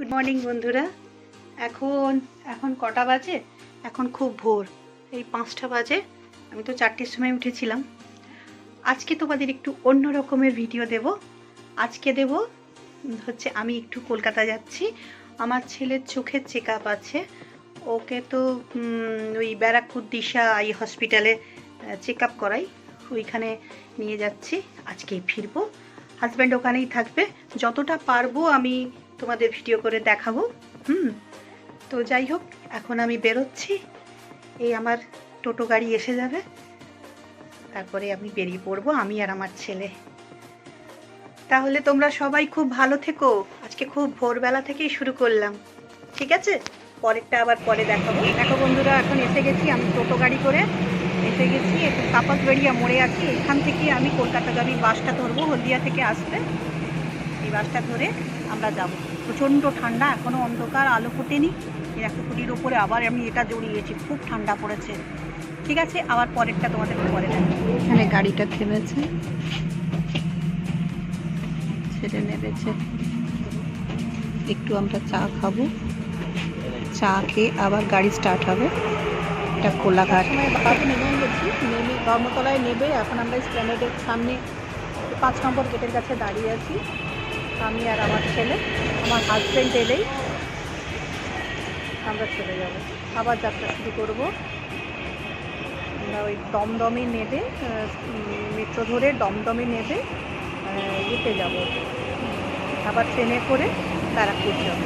Good morning বন্ধুরা। এখন এখন কটা বাজে? এখন খুব ভোর। এই পাঁচটা বাজে। আমি তো চারটের সময় উঠেছিলাম। আজকে তোমাদের একটু অন্য রকমের ভিডিও দেব। আজকে দেব, হচ্ছে আমি একটু কলকাতা যাচ্ছি। আমার ছেলের চোখের চেক আপ আছে। ওকে তো ওই ব্যারাকপুর দিশা আই হসপিটালে চেক আপ করাই। ওইখানে নিয়ে যাচ্ছি। আজকেই ফিরবো। হাজব্যান্ড ওখানেই থাকবে। যতটা পারব আমি তোমাদের ভিডিও করে দেখাবো। হুম, তো যাই হোক, এখন আমি বেরোচ্ছি। এই আমার টোটো গাড়ি এসে যাবে। তারপরে আমি বেরিয়ে পড়ব, আমি আর আমার ছেলে। তাহলে তোমরা সবাই খুব ভালো থেকো। আজকে খুব ভোরবেলা থেকেই শুরু করলাম। ঠিক আছে? পরেরটা আবার পরে দেখাবো। দেখো বন্ধুরা, এখন এসে গেছি আমি টোটো গাড়ি করে। এসে গেছি একটু কাপাসবেড়িয়া মোড়ে আছি। এখান থেকে আমি কলকাতাগামী বাসটা ধরবো, হলদিয়া থেকে আসবে এই বাসটা ধরে আমরা যাব। প্রচণ্ড ঠান্ডা এখনও অন্ধকার আলো ফোটেনি। এই একটা কুটির ওপরে আবার আমি এটা জড়িয়েছি খুব ঠান্ডা পড়েছে। ঠিক আছে আবার পরেরটা তোমাদের পরে এখানে গাড়িটা থেমেছে। ছেড়ে নেমেছে। একটু আমরা চা খাব। চা খেয়ে আবার গাড়ি স্টার্ট হবে। এটা কোলাঘাট। বাবু নেমে গেছি নেমে ধর্মতলায় নেবে। এখন আমরা স্ট্যান্ডার্ডের সামনে পাঁচ নম্বর গেটের কাছে দাঁড়িয়ে আছি। আমি আর আমার ছেলে, আমার হাজব্যান্ড এলেই আমরা চলে যাব। আবার যাত্রা শুরু করব। আমরা ওই দমদমে নেবে মেট্রো ধরে দমদমে নেবে ইয়েতে যাব। আবার ট্রেনে করে ব্যারাকপুর যাব।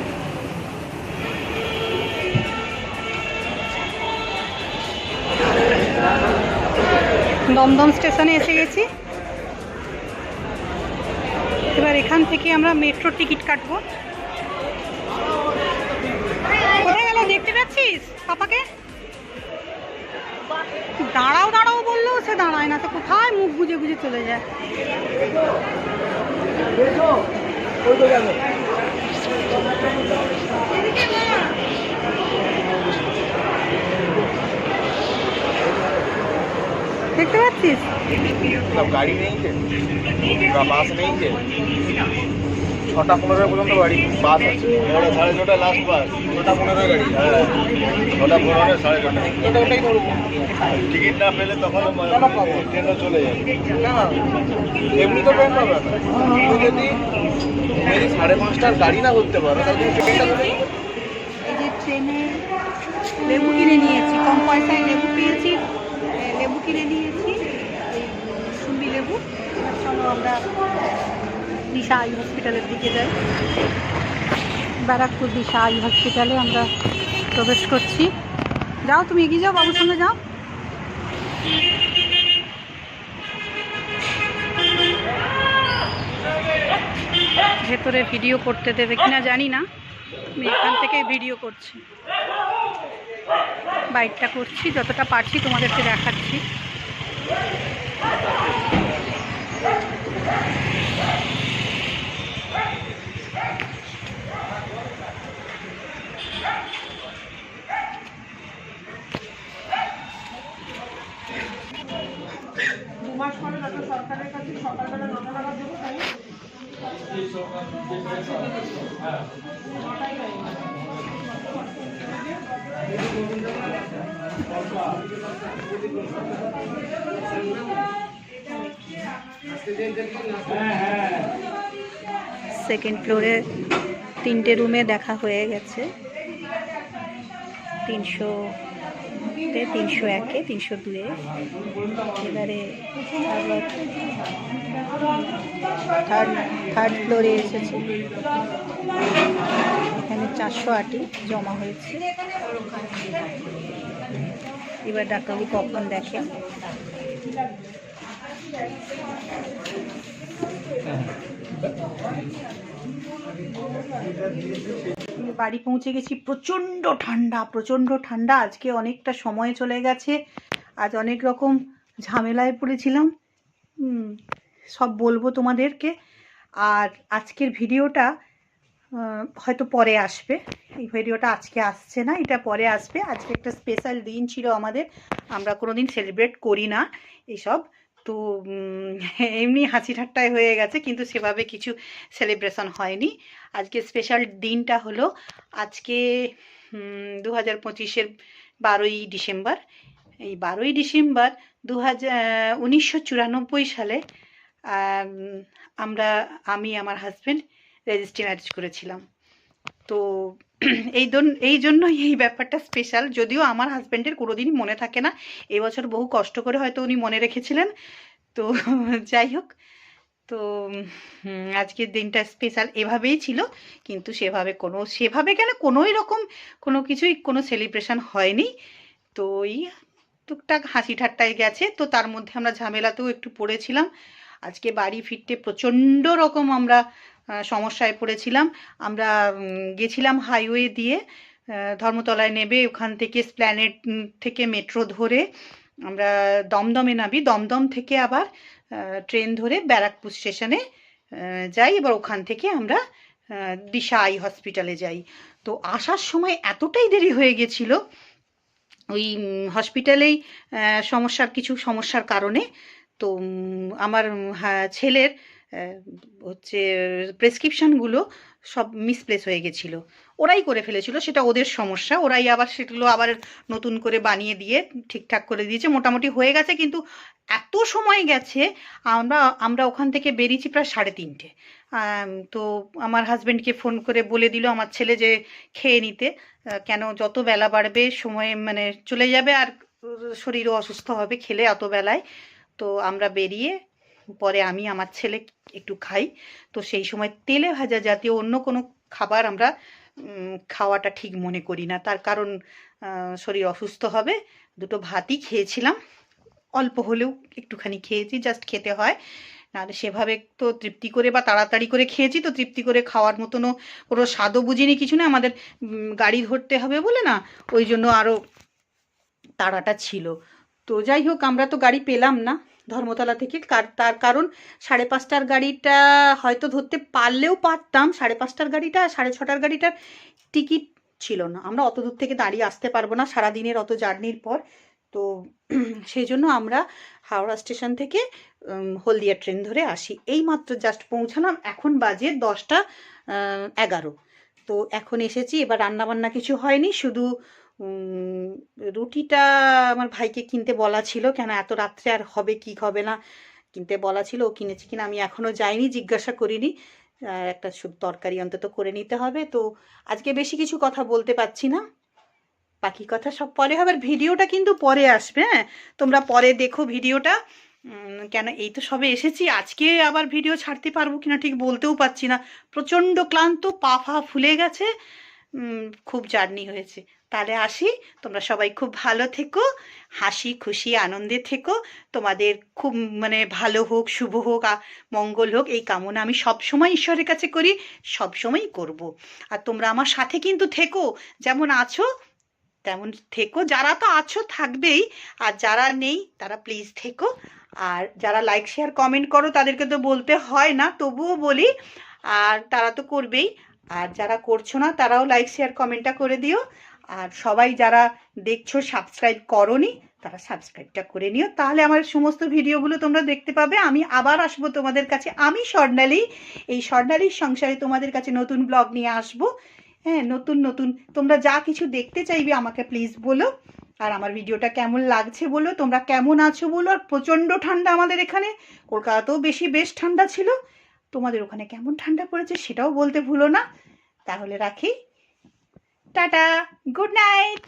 দমদম স্টেশনে এসে গেছি। এবার এখান থেকে আমরা মেট্রো টিকিট কাটবো। কোথায় গেল? দেখতে পাচ্ছিস পাপাকে? দাঁড়াও দাঁড়াও বললেও সে দাঁড়ায় না তো কোথায়? মুখ বুঝে বুঝে চলে যায়। দেখতে পাচ্ছিস? সব গাড়ি নেই যে। বা বাস নেই যে। ছটা পনেরো পর্যন্ত গাড়ি বাস আছে। সাড়ে ছটা লাস্ট বাস ছটা পনেরো গাড়ি। হ্যাঁ। ছটা পনেরো সাড়ে ছটা। এটা ওটাই ধরবো। টিকিট না পেলে তখন ট্রেনও চলে যাবে। এমনি তো ট্রেন পাবে না। যদি যদি সাড়ে পাঁচটার গাড়ি না করতে পারো তাহলে ট্রেনটা ধরে এই যে ট্রেনে লেবু কিনে নিয়েছি কম পয়সায় লেবু পেয়েছি লেবু কিনে নিয়েছি। লেবু। চলো আমরা দিশা আই হসপিটালের দিকে যাই। ব্যারাকপুর দিশা আই হসপিটালে আমরা প্রবেশ করছি। যাও, তুমি এগিয়ে যাও, বাবুর সঙ্গে যাও। ভেতরে ভিডিও করতে দেবে কিনা জানি না। আমি এখান থেকে ভিডিও করছি। বাইকটা করছি, যতটা পারছি তোমাদেরকে দেখাচ্ছি। সেকেন্ড ফ্লোরে তিনটে রুমে দেখা হয়ে গেছে। তিনশো তে তিনশো একে, তিনশো দুয়ে। এবারে থার্ড থার্ড ফ্লোরে এসেছে। এখানে চারশো আটই জমা হয়েছে। এবার ডাক্তারবাবু কখন দেখে? বাড়ি পৌঁছে গেছি। প্রচণ্ড ঠান্ডা প্রচণ্ড ঠান্ডা। আজকে অনেকটা সময় চলে গেছে। আজ অনেক রকম ঝামেলায় পড়েছিলাম। সব বলব তোমাদেরকে। আর আজকের ভিডিওটা হয়তো পরে আসবে। এই ভিডিওটা আজকে আসছে না, এটা পরে আসবে। আজকে একটা স্পেশাল দিন ছিল আমাদের। আমরা কোনো দিন সেলিব্রেট করি না এইসব তো এমনি হাসি ঠাট্টায় হয়ে গেছে, কিন্তু সেভাবে কিছু সেলিব্রেশন হয়নি। আজকে স্পেশাল দিনটা হলো আজকে দু হাজার পঁচিশের বারোই ডিসেম্বর। এই বারোই ডিসেম্বর দু হাজার সালে আমরা, আমি, আমার হাজব্যান্ড রেজিস্ট্রি ম্যারেজ করেছিলাম। তো এই এই জন্যই এই ব্যাপারটা স্পেশাল যদিও আমার হাজব্যান্ডের কোনোদিনই মনে থাকে না। এবছর বহু কষ্ট করে হয়তো উনি মনে রেখেছিলেন। তো যাই হোক। তো আজকের দিনটা স্পেশাল এভাবেই ছিল। কিন্তু সেভাবে কোনো সেভাবে কেন কোনোই রকম কোনো কিছুই কোনো সেলিব্রেশন হয়নি। তো ওই টুকটাক হাসি ঠাট্টায় গেছে। তো তার মধ্যে আমরা ঝামেলাতেও একটু পড়েছিলাম। আজকে বাড়ি ফিরতে প্রচণ্ড রকম আমরা সমস্যায় পড়েছিলাম। আমরা গেছিলাম হাইওয়ে দিয়ে ধর্মতলায় নেবে, ওখান থেকে স্প্ল্যানেট থেকে মেট্রো ধরে আমরা দমদমে নামি। দমদম থেকে আবার ট্রেন ধরে ব্যারাকপুর স্টেশনে যাই। এবার ওখান থেকে আমরা দিশা আই হসপিটালে যাই। তো আসার সময় এতটাই দেরি হয়ে গেছিল, ওই হসপিটালেই সমস্যার, কিছু সমস্যার কারণে তো আমার ছেলের হচ্ছে প্রেসক্রিপশনগুলো সব মিসপ্লেস হয়ে গেছিল। ওরাই করে ফেলেছিল, সেটা ওদের সমস্যা। ওরাই আবার সেগুলো আবার নতুন করে বানিয়ে দিয়ে ঠিকঠাক করে দিয়েছে। মোটামুটি হয়ে গেছে, কিন্তু এত সময় গেছে, আমরা আমরা ওখান থেকে বেরিয়েছি প্রায় সাড়ে তিনটে। তো আমার হাজব্যান্ডকে ফোন করে বলে দিল আমার ছেলে যে, খেয়ে নিতে কেন যত বেলা বাড়বে, সময় মানে চলে যাবে আর শরীরও অসুস্থ হবে, খেলে অত বেলায়। তো আমরা বেরিয়ে পরে আমি আমার ছেলে একটু খাই। তো সেই সময় তেলে ভাজা জাতীয় অন্য কোনো খাবার আমরা খাওয়াটা ঠিক মনে করি না। তার কারণ শরীর অসুস্থ হবে। দুটো ভাতই খেয়েছিলাম। অল্প হলেও একটুখানি খেয়েছি জাস্ট খেতে হয়। নাহলে সেভাবে তো তৃপ্তি করে বা তাড়াতাড়ি করে খেয়েছি, তো তৃপ্তি করে খাওয়ার মতনও কোনো স্বাদও বুঝিনি, কিছু না। আমাদের গাড়ি ধরতে হবে বলে না, ওই জন্য আরও তাড়াটা ছিল। তো যাই হোক, আমরা তো গাড়ি পেলাম না ধর্মতলা থেকে। তার কারণ সাড়ে পাঁচটার গাড়িটা হয়তো ধরতে পারলেও পারতাম। সাড়ে পাঁচটার গাড়িটা, সাড়ে ছটার গাড়িটার টিকিট ছিল না। আমরা অত দূর থেকে দাঁড়িয়ে আসতে পারব না সারাদিনের অত জার্নির পর। তো সেই জন্য আমরা হাওড়া স্টেশন থেকে হলদিয়া ট্রেন ধরে আসি। এই মাত্র জাস্ট পৌঁছালাম, এখন বাজে দশটা এগারো। তো এখন এসেছি, এবার রান্নাবান্না কিছু হয়নি, শুধু রুটিটা আমার ভাইকে কিনতে বলা ছিল, কেন এত রাত্রে আর হবে কি হবে না কিনতে বলা ছিল, ও কিনেছে কিনা আমি এখনও যাইনি, জিজ্ঞাসা করিনি। একটা তরকারি অন্তত করে নিতে হবে। তো আজকে বেশি কিছু কথা বলতে পারছি না। বাকি কথা সব পরে হবে। আর ভিডিওটা কিন্তু পরে আসবে হ্যাঁ? তোমরা পরে দেখো ভিডিওটা। কেন এই তো সবে এসেছি, আজকে আবার ভিডিও ছাড়তে পারব কিনা ঠিক বলতেও পারছি না। প্রচণ্ড ক্লান্ত, পা ফা ফুলে গেছে। খুব জার্নি হয়েছে। তাহলে আসি, তোমরা সবাই খুব ভালো থেকো, হাসি খুশি আনন্দে থেকো, তোমাদের খুব মানে ভালো হোক, শুভ হোক মঙ্গল হোক, এই কামনা আমি সব সময় ঈশ্বরের কাছে করি সব সময়ই করব। আর তোমরা আমার সাথে কিন্তু থেকো, যেমন আছো, তেমন থেকো। যারা তো আছো, থাকবেই, আর যারা নেই, তারা প্লিজ থেকো। আর যারা লাইক শেয়ার কমেন্ট করো, তাদেরকে তো বলতে হয় না, তবুও বলি, আর তারা তো করবেই। আর যারা করছ না, তারাও লাইক শেয়ার কমেন্টটা করে দিও। আর সবাই যারা দেখছ সাবস্ক্রাইব করনি, তারা সাবস্ক্রাইবটা করে নিও। তাহলে আমার সমস্ত ভিডিওগুলো তোমরা দেখতে পাবে। আমি আবার আসব তোমাদের কাছে। আমি স্বর্ণালী। এই স্বর্ণালীর সংসারে তোমাদের কাছে নতুন ব্লগ নিয়ে আসব। হ্যাঁ নতুন নতুন। তোমরা যা কিছু দেখতে চাইবে আমাকে প্লিজ বলো। আর আমার ভিডিওটা কেমন লাগছে বলো। তোমরা কেমন আছো বলো। আর প্রচণ্ড ঠান্ডা আমাদের এখানে। কলকাতাতেও বেশি বেশ ঠান্ডা ছিল। তোমাদের ওখানে কেমন ঠান্ডা পড়েছে সেটাও বলতে ভুলো না। তাহলে রাখি। Tata good night.